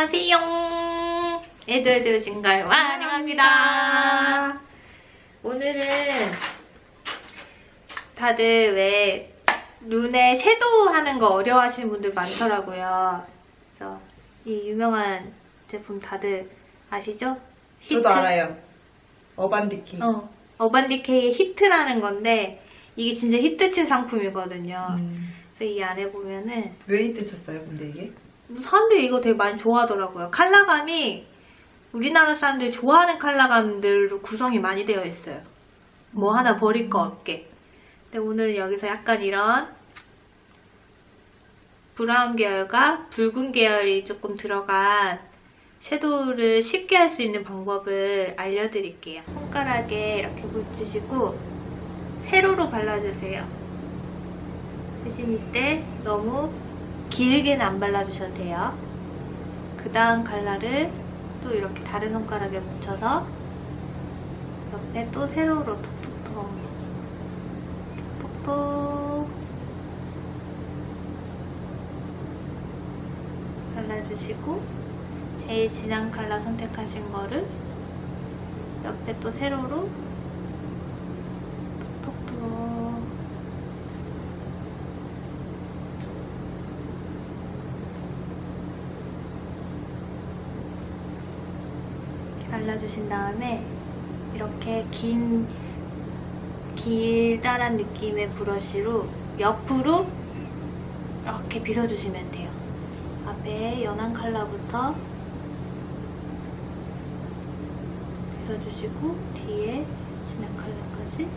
안녕하세요. 애들 들으신가요? 환영합니다. 오늘은 다들 왜 눈에 섀도우 하는 거 어려워하시는 분들 많더라고요. 그래서 이 유명한 제품 다들 아시죠? 히트? 저도 알아요. 어반디키. 어, 어반디케이의 히트라는 건데 이게 진짜 히트친 상품이거든요. 음, 그래서 이 안에 보면은 왜 히트 쳤어요, 근데 이게? 사람들이 이거 되게 많이 좋아하더라고요. 컬러감이 우리나라 사람들이 좋아하는 컬러감들로 구성이 많이 되어 있어요. 뭐 하나 버릴 거 없게. 근데 오늘 여기서 약간 이런 브라운 계열과 붉은 계열이 조금 들어간 섀도우를 쉽게 할 수 있는 방법을 알려드릴게요. 손가락에 이렇게 묻히시고 세로로 발라주세요. 대신 이때 너무 길게는 안 발라주셔도 돼요. 그 다음 컬러를 또 이렇게 다른 손가락에 묻혀서 옆에 또 세로로 톡톡톡 톡톡톡 발라주시고 제일 진한 컬러 선택하신 거를 옆에 또 세로로 톡톡톡 이렇게 발라주신 다음에 이렇게 긴 길다란 느낌의 브러쉬로 옆으로 이렇게 빗어주시면 돼요. 앞에 연한 컬러부터 빗어주시고 뒤에 진한 컬러까지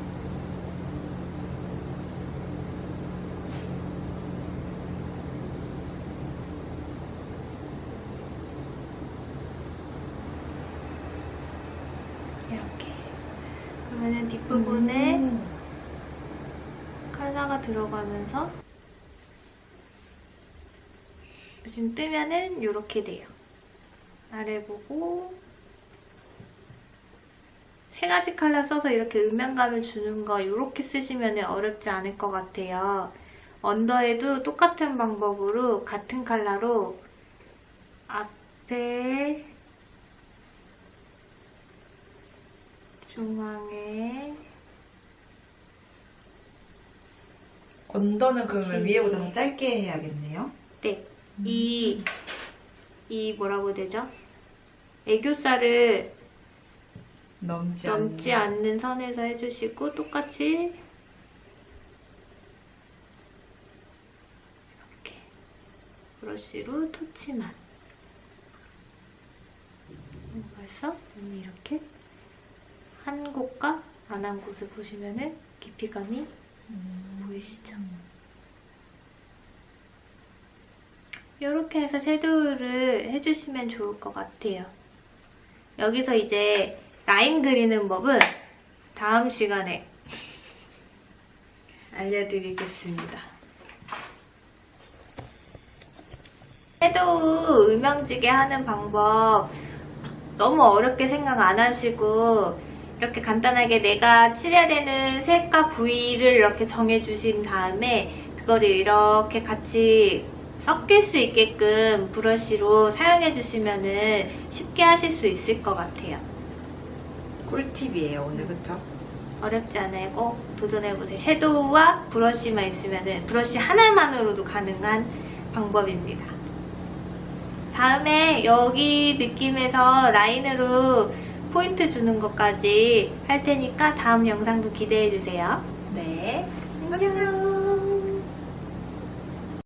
이렇게 그러면은 뒷부분에 음. 컬러가 들어가면서 지금 뜨면은 이렇게 돼요. 아래 보고 세 가지 컬러 써서 이렇게 음영감을 주는 거 이렇게 쓰시면 어렵지 않을 것 같아요. 언더에도 똑같은 방법으로 같은 컬러로 앞에 중앙에 언더는 그러면 음. 위에보다 더 짧게 해야겠네요. 네, 이, 이 뭐라고 되죠? 애교살을 넘지, 넘지 않는. 않는 선에서 해주시고 똑같이 이렇게 브러쉬로 터치만 벌써 눈이 이렇게 한 곳과 안 한 곳을 보시면은 깊이감이 음. 보이시죠? 이렇게 해서 섀도우를 해주시면 좋을 것 같아요. 여기서 이제 라인 그리는 법은 다음 시간에 알려드리겠습니다. 섀도우 음영지게 하는 방법 너무 어렵게 생각 안 하시고 이렇게 간단하게 내가 칠해야 되는 색과 부위를 이렇게 정해주신 다음에 그거를 이렇게 같이 섞일 수 있게끔 브러쉬로 사용해주시면 쉽게 하실 수 있을 것 같아요. 꿀팁이에요, 오늘, 그쵸? 어렵지 않아요. 꼭 도전해보세요. 섀도우와 브러쉬만 있으면 브러쉬 하나만으로도 가능한 방법입니다. 다음에 여기 느낌에서 라인으로 포인트 주는 것까지 할 테니까 다음 영상도 기대해주세요. 네. 안녕.